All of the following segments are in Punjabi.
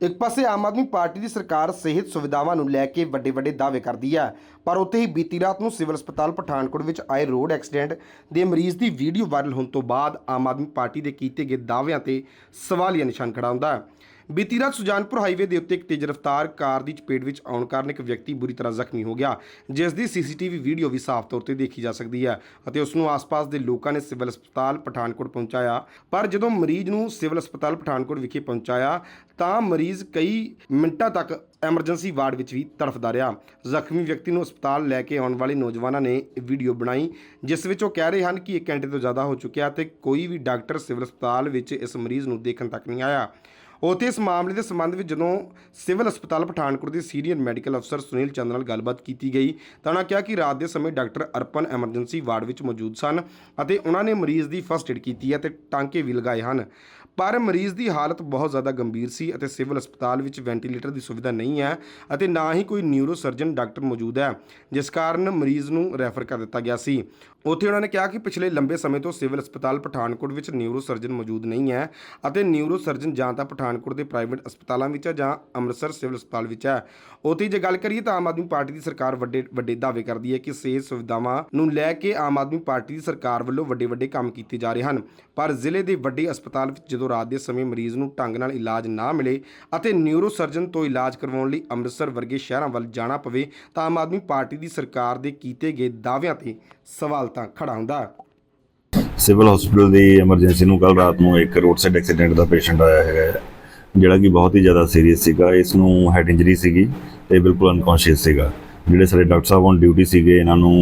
ਇੱਕ ਪਾਸੇ ਆਮ ਆਦਮੀ ਪਾਰਟੀ ਦੀ ਸਰਕਾਰ ਸਿਹਤ ਸੁਵਿਧਾਵਾਂ ਨੂੰ ਲੈ ਕੇ ਵੱਡੇ ਵੱਡੇ ਦਾਅਵੇ ਕਰਦੀ ਹੈ ਪਰ ਉੱਥੇ ਹੀ ਬੀਤੀ ਰਾਤ ਨੂੰ ਸਿਵਲ ਹਸਪਤਾਲ ਪਠਾਨਕੋਟ ਵਿੱਚ ਆਏ ਰੋਡ ਐਕਸੀਡੈਂਟ ਦੇ ਮਰੀਜ਼ ਦੀ ਵੀਡੀਓ ਵਾਇਰਲ ਹੋਣ ਤੋਂ ਬਾਅਦ ਆਮ ਆਦਮੀ ਪਾਰਟੀ ਦੇ ਕੀਤੇ ਗਏ ਦਾਅਵਿਆਂ ਤੇ ਸਵਾਲੀਆ ਨਿਸ਼ਾਨ ਖੜਾ ਹੁੰਦਾ। ਹੈ ਬੀਤੀ ਰਾਤ ਸੁਜਾਨਪੁਰ ਹਾਈਵੇ ਦੇ ਉੱਤੇ ਇੱਕ ਤੇਜ਼ ਰਫ਼ਤਾਰ ਕਾਰ ਦੀ ਚਪੇਟ ਵਿੱਚ ਆਉਣ ਕਾਰਨ ਇੱਕ ਵਿਅਕਤੀ ਬੁਰੀ ਤਰ੍ਹਾਂ ਜ਼ਖਮੀ ਹੋ ਗਿਆ, ਜਿਸ ਦੀ ਸੀਸੀਟੀਵੀ ਵੀਡੀਓ ਵੀ ਸਾਫ਼ ਤੌਰ ਤੇ ਦੇਖੀ ਜਾ ਸਕਦੀ ਹੈ ਅਤੇ ਉਸ ਨੂੰ ਆਸ-ਪਾਸ ਦੇ ਲੋਕਾਂ ਨੇ ਸਿਵਲ ਹਸਪਤਾਲ ਪਠਾਨਕੋਟ ਪਹੁੰਚਾਇਆ। ਪਰ ਜਦੋਂ ਮਰੀਜ਼ ਨੂੰ ਸਿਵਲ ਹਸਪਤਾਲ ਪਠਾਨਕੋਟ ਵਿਖੇ ਪਹੁੰਚਾਇਆ, ਤਾਂ ਮਰੀਜ਼ ਕਈ ਮਿੰਟਾਂ ਤੱਕ ਐਮਰਜੈਂਸੀ ਵਾਰਡ ਵਿੱਚ ਵੀ ਤੜਫਦਾ ਰਿਹਾ। ਜ਼ਖਮੀ ਵਿਅਕਤੀ ਨੂੰ ਹਸਪਤਾਲ ਲੈ ਕੇ ਆਉਣ ਵਾਲੇ ਨੌਜਵਾਨਾਂ ਨੇ ਵੀਡੀਓ ਬਣਾਈ, ਜਿਸ ਵਿੱਚ ਉਹ ਕਹਿ ਰਹੇ ਹਨ ਕਿ 1 ਘੰਟੇ ਤੋਂ ਜ਼ਿਆਦਾ ਹੋ ਚੁੱਕਿਆ ਤੇ ਕੋਈ ਵੀ ਡਾਕਟਰ ਸਿਵਲ ਹਸਪਤਾਲ ਵਿੱਚ ਇਸ ਮਰੀਜ਼ ਨੂੰ ਦੇਖਣ ਤੱਕ ਨਹੀਂ ਆਇਆ। ਉੱਥੇ ਇਸ ਮਾਮਲੇ ਦੇ ਸੰਬੰਧ ਵਿੱਚ ਜਦੋਂ ਸਿਵਲ ਹਸਪਤਾਲ ਪਠਾਨਕੋਟ ਦੇ ਸੀਨੀਅਰ ਮੈਡੀਕਲ ਅਫਸਰ ਸੁਨੀਲ ਚੰਦ ਨਾਲ ਗੱਲਬਾਤ ਕੀਤੀ ਗਈ, ਤਾਂ ਉਹਨਾਂ ਕਿਹਾ ਕਿ ਰਾਤ ਦੇ ਸਮੇਂ ਡਾਕਟਰ ਅਰਪਨ ਐਮਰਜੈਂਸੀ ਵਾਰਡ ਵਿੱਚ ਮੌਜੂਦ ਸਨ ਅਤੇ ਉਹਨਾਂ ਨੇ ਮਰੀਜ਼ ਦੀ ਫਸਟ ਏਡ ਕੀਤੀ ਹੈ ਤੇ ਟਾਂਕੇ ਵੀ ਲਗਾਏ ਹਨ। ਪਰ ਮਰੀਜ਼ ਦੀ ਹਾਲਤ ਬਹੁਤ ਜ਼ਿਆਦਾ ਗੰਭੀਰ ਸੀ ਅਤੇ ਸਿਵਲ ਹਸਪਤਾਲ ਵਿੱਚ ਵੈਂਟੀਲੇਟਰ ਦੀ ਸੁਵਿਧਾ ਨਹੀਂ ਹੈ ਅਤੇ ਨਾ ਹੀ ਕੋਈ ਨਿਊਰੋ ਸਰਜਨ ਡਾਕਟਰ ਮੌਜੂਦ ਹੈ, ਜਿਸ ਕਾਰਨ ਮਰੀਜ਼ ਨੂੰ ਰੈਫਰ ਕਰ ਦਿੱਤਾ ਗਿਆ ਸੀ। ਉੱਥੇ ਉਹਨਾਂ ਨੇ ਕਿਹਾ ਕਿ ਪਿਛਲੇ ਲੰਬੇ ਸਮੇਂ ਤੋਂ ਸਿਵਲ ਹਸਪਤਾਲ ਪਠਾਨਕੋਟ ਵਿੱਚ ਨਿਊਰੋ ਸਰਜਨ ਮੌਜੂਦ ਨਹੀਂ ਹੈ ਅਤੇ ਨਿਊਰੋ ਸਰਜਨ ਜਾਂ ਤਾਂ ਪਠਾਨਕੋਟ ਦੇ ਪ੍ਰਾਈਵੇਟ ਹਸਪਤਾਲਾਂ ਵਿੱਚ ਹੈ ਜਾਂ ਅੰਮ੍ਰਿਤਸਰ ਸਿਵਲ ਹਸਪਤਾਲ ਵਿੱਚ ਹੈ। ਉੱਥੇ ਜੇ ਗੱਲ ਕਰੀਏ ਤਾਂ ਆਮ ਆਦਮੀ ਪਾਰਟੀ ਦੀ ਸਰਕਾਰ ਵੱਡੇ ਵੱਡੇ ਦਾਅਵੇ ਕਰਦੀ ਹੈ ਕਿ ਸਿਹਤ ਸੁਵਿਧਾਵਾਂ ਨੂੰ ਲੈ ਕੇ ਆਮ ਆਦਮੀ ਪਾਰਟੀ ਦੀ ਸਰਕਾਰ ਵੱਲੋਂ ਵੱਡੇ ਵੱਡੇ ਕੰਮ ਕੀਤੇ ਜਾ ਰਹੇ ਹਨ। ਪਰ ਜ਼ਿਲ੍ਹੇ ਦੇ ਵੱਡੇ ਹਸਪਤਾਲ ਵਿੱਚ ਜਦੋਂ ਰਾਤ ਦੇ ਸਮੇਂ ਮਰੀਜ਼ ਨੂੰ ਢੰਗ ਨਾਲ ਇਲਾਜ ਨਾ ਮਿਲੇ ਅਤੇ ਨਿਊਰੋ ਸਰਜਨ ਤੋਂ ਇਲਾਜ ਕਰਵਾਉਣ ਲਈ ਅੰਮ੍ਰਿਤਸਰ ਵਰਗੇ ਸ਼ਹਿਰਾਂ ਵੱਲ ਜਾਣਾ ਪਵੇ, ਤਾਂ ਆਮ ਆਦਮੀ ਪਾਰਟੀ ਦੀ ਸਰਕਾਰ ਦੇ ਕੀਤੇ ਗਏ ਦਾਅਵਿਆਂ ਤੇ ਸਵਾਲ ਤਾਂ ਖੜਾ ਹੁੰਦਾ ਸਿਵਲ ਹਸਪੀਟਲ ਦੀ ਐਮਰਜੈਂਸੀ ਨੂੰ ਕੱਲ ਰਾਤ ਨੂੰ ਇੱਕ ਰੋਡ ਸਾਈਡ ਐਕਸੀਡੈਂਟ ਦਾ ਪੇਸ਼ੈਂਟ ਆਇਆ ਹੈਗਾ ਜਿਹੜਾ ਕਿ ਬਹੁਤ ਹੀ ਜ਼ਿਆਦਾ ਸੀਰੀਅਸ ਸੀਗਾ ਇਸ ਨੂੰ ਹੈਡ ਇੰਜਰੀ ਸੀਗੀ ਤੇ ਬਿਲਕੁਲ ਅਨਕੌਂਸ਼ੀਅਸ ਸੀਗਾ। ਜਿਹੜੇ ਸਾਡੇ ਡਾਕਟਰ ਸਾਹਿਬ ਔਨ ਡਿਊਟੀ ਸੀਗੇ ਇਹਨਾਂ ਨੂੰ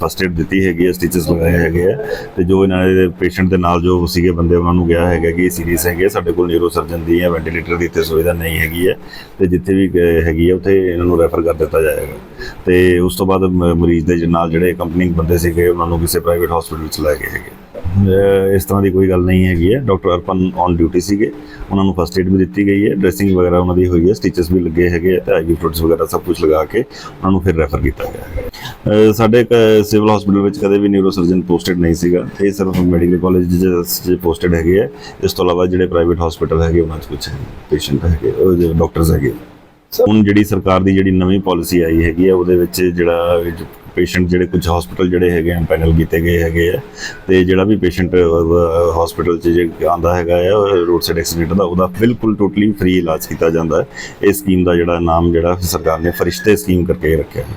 ਫਸਟ ਏਡ ਦਿੱਤੀ ਹੈਗੀ ਹੈ ਸਟਿਚਸ ਲਗਾਏ ਹੈਗੇ ਆ ਤੇ ਜੋ ਇਹਨਾਂ ਦੇ ਪੇਸ਼ੈਂਟ ਦੇ ਨਾਲ ਜੋ ਸੀਗੇ ਬੰਦੇ ਉਹਨਾਂ ਨੂੰ ਗਿਆ ਹੈਗਾ ਕਿ ਸੀਰੀਅਸ ਹੈਗੇ ਆ, ਸਾਡੇ ਕੋਲ ਨਿਊਰੋ ਸਰਜਨ ਦੀ ਜਾਂ ਵੈਂਟੀਲੇਟਰ ਦੀ ਇੱਥੇ ਸੁਵਿਧਾ ਨਹੀਂ ਹੈਗੀ ਹੈ ਤੇ ਜਿੱਥੇ ਵੀ ਹੈਗੀ ਹੈ ਉੱਥੇ ਇਹਨਾਂ ਨੂੰ ਰੈਫਰ ਕਰ ਦਿੱਤਾ ਜਾਏਗਾ। ਤੇ ਉਸ ਤੋਂ ਬਾਅਦ ਮ- ਮਰੀਜ਼ ਦੇ ਨਾਲ ਜਿਹੜੇ ਕੰਪਨੀ ਬੰਦੇ ਸੀਗੇ ਉਹਨਾਂ ਨੂੰ ਕਿਸੇ ਪ੍ਰਾਈਵੇਟ ਹਸਪੀਟਲ ਵਿੱਚ ਲੈ ਗਏ ਹੈਗੇ। ਇਸ ਤਰ੍ਹਾਂ ਦੀ ਕੋਈ ਗੱਲ ਨਹੀਂ ਹੈਗੀ ਹੈ। ਡਾਕਟਰ ਅਰਪਨ ਔਨ ਡਿਊਟੀ ਸੀਗੇ। ਉਹਨਾਂ ਨੂੰ ਫਸਟ ਏਡ ਵੀ ਦਿੱਤੀ ਗਈ ਹੈ। ਡਰੈਸਿੰਗ ਵਗੈਰਾ ਉਹਨਾਂ ਦੀ ਹੋਈ ਹੈ। ਸਟਿਚਸ ਵੀ ਲੱਗੇ ਹੈਗੇ ਤੇ ਆਈਵੀ ਫਲੂਇਡਸ ਵਗੈਰਾ ਸਭ ਕੁਝ ਲਗਾ ਕੇ ਉਹਨਾਂ ਨੂੰ ਫਿਰ ਰੈਫਰ ਕੀਤਾ ਗਿਆ ਹੈ ਸਾਡੇ ਸਿਵਲ ਹਸਪੀਟਲ ਵਿੱਚ ਕਦੇ ਵੀ ਨਿਊਰੋ ਸਰਜਨ ਪੋਸਟਡ ਨਹੀਂ ਸੀਗਾ। ਇਹ ਸਿਰਫ ਮੈਡੀਕਲ ਕਾਲਜ ਚ ਪੋਸਟਡ ਹੈਗੇ ਆ ਇਸ ਤੋਂ ਇਲਾਵਾ ਜਿਹੜੇ ਪ੍ਰਾਈਵੇਟ ਹਸਪੀਟਲ ਹੈਗੇ ਉਹਨਾਂ 'ਚ ਕੁਝ ਪੇਸ਼ੈਂਟ ਹੈਗੇ ਉਹ ਡਾਕਟਰਸ ਹੈਗੇ। ਹੁਣ ਜਿਹੜੀ ਸਰਕਾਰ ਦੀ ਜਿਹੜੀ ਨਵੀਂ ਪਾਲਿਸੀ ਆਈ ਹੈਗੀ ਹੈ ਉਹਦੇ ਵਿੱਚ ਜਿਹੜਾ ਪੇਸ਼ੈਂਟ ਜਿਹੜੇ ਕੁਝ ਹਸਪੀਟਲ ਜਿਹੜੇ ਹੈਗੇ ਆ ਪੈਨਲ ਕੀਤੇ ਗਏ ਹੈਗੇ ਆ ਤੇ ਜਿਹੜਾ ਵੀ ਪੇਸ਼ੈਂਟ ਹਸਪੀਟਲ 'ਚ ਜੇ ਆਂਦਾ ਹੈਗਾ ਆ ਰੋਡ ਸਾਈਡ ਐਕਸੀਡੈਂਟ ਦਾ, ਉਹਦਾ ਬਿਲਕੁਲ ਟੋਟਲੀ ਫ੍ਰੀ ਇਲਾਜ ਕੀਤਾ ਜਾਂਦਾ ਹੈ। ਇਹ ਸਕੀਮ ਦਾ ਜਿਹੜਾ ਨਾਮ ਜਿਹੜਾ ਸਰਕਾਰ ਨੇ ਫਰਿਸ਼ਤੇ ਸਕੀਮ ਕਰਕੇ ਰੱਖਿਆ ਹੈ